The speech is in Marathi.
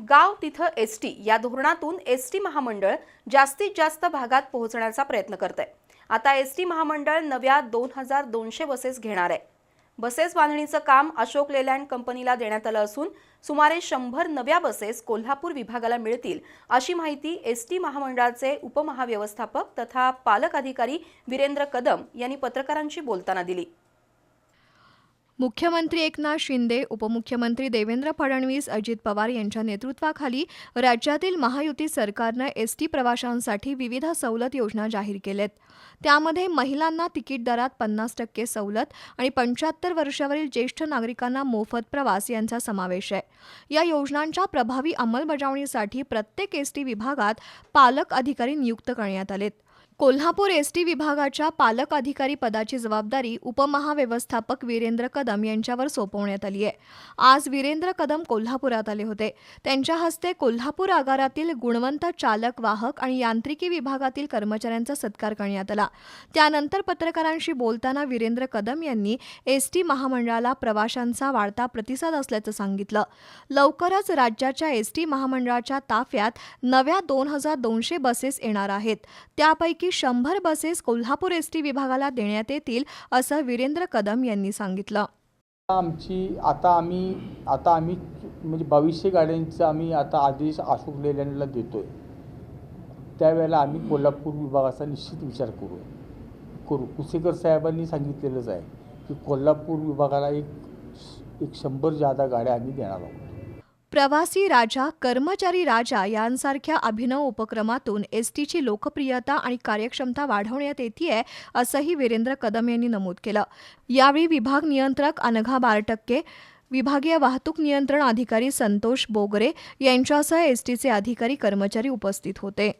गाव तिथं एस टी या धोरणातून एस टी महामंडळ जास्तीत जास्त भागात पोहोचण्याचा प्रयत्न करत आहे आता एस टी महामंडळ नव्या दोन हजार दोनशे बसेस घेणार आहे. बसेस बांधणीचं काम अशोक लेलँड कंपनीला देण्यात आलं असून सुमारे शंभर नव्या बसेस कोल्हापूर विभागाला मिळतील अशी माहिती एस टी महामंडळाचे उपमहाव्यवस्थापक तथा पालक अधिकारी वीरेंद्र कदम यांनी पत्रकारांशी बोलताना दिली. मुख्यमंत्री एकनाथ शिंदे उपमुख्यमंत्री देवेंद्र फडणवीस अजित पवार यांच्या नेतृत्वाखाली राज्यातील महायुती सरकारनं एस टी प्रवाशांसाठी विविध सवलत योजना जाहीर केल्यात. त्यामध्ये महिलांना तिकीट दरात पन्नास टक्के सवलत आणि पंच्याहत्तर वर्षावरील ज्येष्ठ नागरिकांना मोफत प्रवास यांचा समावेश आहे. या योजनांच्या प्रभावी अंमलबजावणीसाठी प्रत्येक एस टी विभागात पालक अधिकारी नियुक्त करण्यात आलेत. कोल्हापूर एस टी विभागाच्या पालक अधिकारी पदाची जबाबदारी उपमहाव्यवस्थापक वीरेंद्र कदम यांच्यावर सोपवण्यात आली आहे. आज वीरेंद्र कदम कोल्हापुरात आले होते. त्यांच्या हस्ते कोल्हापूर आगारातील गुणवंत चालक वाहक आणि यांत्रिकी विभागातील कर्मचाऱ्यांचा सत्कार करण्यात आला. त्यानंतर पत्रकारांशी बोलताना वीरेंद्र कदम यांनी एस टी महामंडळाला प्रवाशांचा वाढता प्रतिसाद असल्याचं सांगितलं. लवकरच राज्याच्या एस टी महामंडळाच्या ताफ्यात नव्या दोन हजार दोनशे बसेस येणार आहेत. त्यापैकी शंभर बसेस कोल्हापूर एस टी विभागाला देण्यात येतील असं वीरेंद्र कदम यांनी सांगितलं. आमची आता आम्ही आता आम्ही म्हणजे बावीसशे गाड्यांचा आम्ही आता आदेश अशोक लेलँडला देतो आहे त्यावेळेला आम्ही कोल्हापूर विभागाचा निश्चित विचार करू करू. कुसेकर साहेबांनी सांगितलेलंच आहे की कोल्हापूर विभागाला एक एक शंभर जादा गाड्या आम्ही देणार आहोत. प्रवासी राजा कर्मचारी राजा यांसारख्या अभिनव उपक्रमातून एस टीची लोकप्रियता आणि कार्यक्षमता वाढवण्यात येते असंही वीरेंद्र कदम यांनी नमूद केलं. यावेळी विभाग नियंत्रक अनघा बारटक्के विभागीय वाहतूक नियंत्रण अधिकारी संतोष बोगरे यांच्यासह एस टीचे अधिकारी कर्मचारी उपस्थित होते.